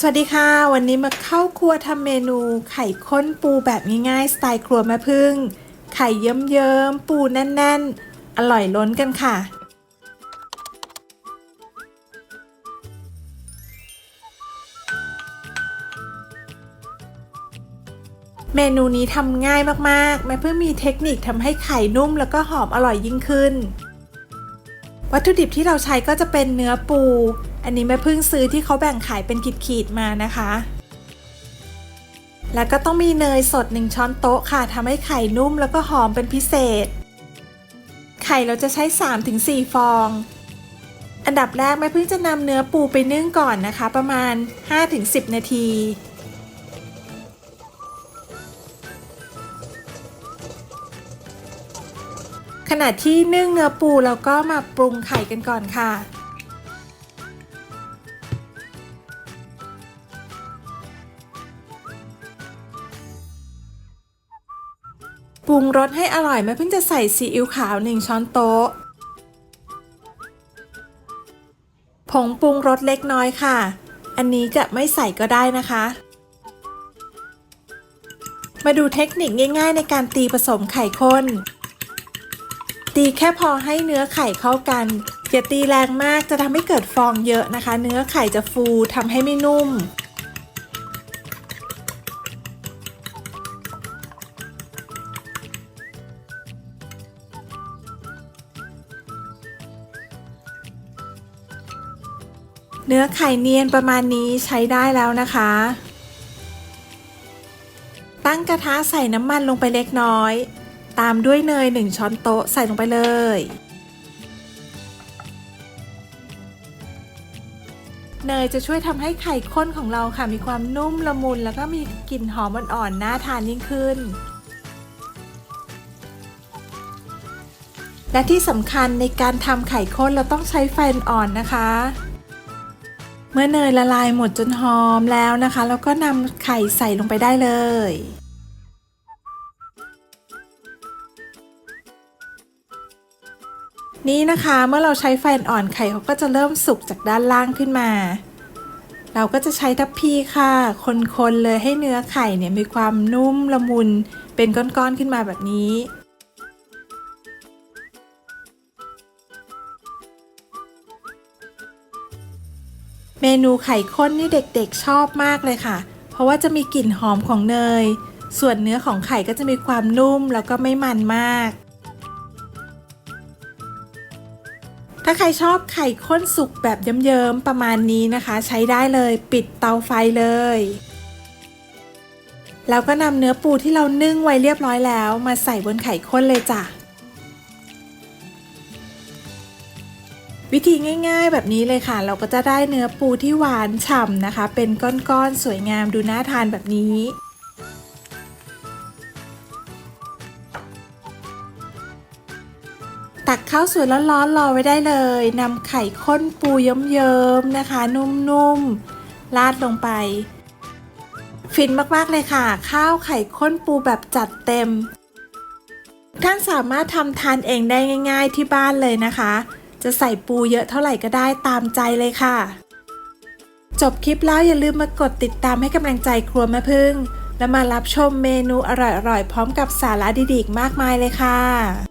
สวัสดีค่ะ วันนี้มาเข้าครัวทำเมนูไข่ข้นปูแบบง่ายๆ สไตล์ครัวแม่พึ่ง ไข่เยิ้มๆ ปูแน่นๆ อร่อยล้นกันค่ะ เมนูนี้ทำง่ายมากๆ แม่เพิ่งมีเทคนิคทำให้ไข่นุ่มแล้วก็หอมอร่อยยิ่งขึ้น วัตถุดิบที่เราใช้ก็จะเป็นเนื้อปู อันนี้แม่พิ่งซื้อที่เขาแบ่งขายเป็นขีดๆมานะคะ แล้วก็ต้องมีเนยสด 1 ช้อนโต๊ะค่ะทำให้ไข่นุ่มแล้วก็หอมเป็นพิเศษ ไข่เราจะใช้ 3-4 ฟอง อันดับแรกแม่พิ่งจะนำเนื้อปูไปนึ่งก่อนนะคะ ประมาณ 5-10 นาทีขณะที่นึ่งเนื้อปูเราก็มาปรุงไข่กันก่อนค่ะ ปรุงรสให้อร่อยแม่เพิ่งจะใส่ซีอิ๊วขาว 1 ช้อนโต๊ะ ผงปรุงรสเล็กน้อยค่ะ อันนี้จะไม่ใส่ก็ได้นะคะ มาดูเทคนิคง่าย ๆ ในการตีผสมไข่ข้น ตีแค่พอให้เนื้อไข่เข้ากันอย่าตีแรงมากจะทำให้เกิดฟองเยอะนะคะ เนื้อไข่จะฟูทำให้ไม่นุ่ม เนื้อไข่เนียนประมาณนี้ใช้ได้แล้วนะคะ ตั้งกระทะใส่น้ำมันลงไปเล็กน้อย ตามด้วยเนย 1 ช้อนโต๊ะใส่ลงไปเลย เนยจะช่วยทำให้ไข่ข้นของเราค่ะมีความนุ่มละมุนแล้วก็มีกลิ่นหอมอ่อนๆน่าทานยิ่งขึ้นและที่สำคัญในการทำไข่ข้นเราต้องใช้ไฟอ่อนนะคะ เมื่อเนยละลายหมดจนหอมแล้วนะคะ แล้วก็นำไข่ใส่ลงไปได้เลย นี่นะคะเมื่อเราใช้ไฟอ่อนไข่เขาก็จะเริ่มสุกจากด้านล่างขึ้นมา เราก็จะใช้ทัพพีค่ะ คนๆเลยให้เนื้อไข่เนี่ยมีความนุ่มละมุนเป็นก้อนๆขึ้นมาแบบนี้ นูไข่ข้นนี่เด็กๆชอบมากเลยค่ะ เพราะว่าจะมีกลิ่นหอมของเนย ส่วนเนื้อของไข่ก็จะมีความนุ่มแล้วก็ไม่มันมาก ถ้าใครชอบไข่ข้นสุกแบบเยิ้มๆประมาณนี้นะคะ ใช้ได้เลยปิดเตาไฟเลยแล้วก็นำเนื้อปูที่เรานึ่งไว้เรียบร้อยแล้ว มาใส่บนไข่ข้นเลยจ้ะ วิธีง่ายๆ แบบนี้เลยค่ะ เราก็จะได้เนื้อปูที่หวานฉ่ำนะคะ เป็นก้อนๆ สวยงามดูน่าทานแบบนี้ตักข้าวสวยร้อนๆรอไว้ได้เลยนำไข่ข้นปูเยิ้มๆนะคะ นุ่มๆราดลงไป ฟินมากๆเลยค่ะ ข้าวไข่ข้นปูแบบจัดเต็ม ท่านสามารถทำทานเองได้ง่าย ๆที่บ้านเลยนะคะ จะใส่ปูเยอะเท่าไหร่ก็ได้ตามใจเลยค่ะ จบคลิปแล้วอย่าลืมมากดติดตามให้กำลังใจครัวแม่พึ่ง และมารับชมเมนูอร่อยๆ พร้อมกับสาระดีๆมากมายเลยค่ะ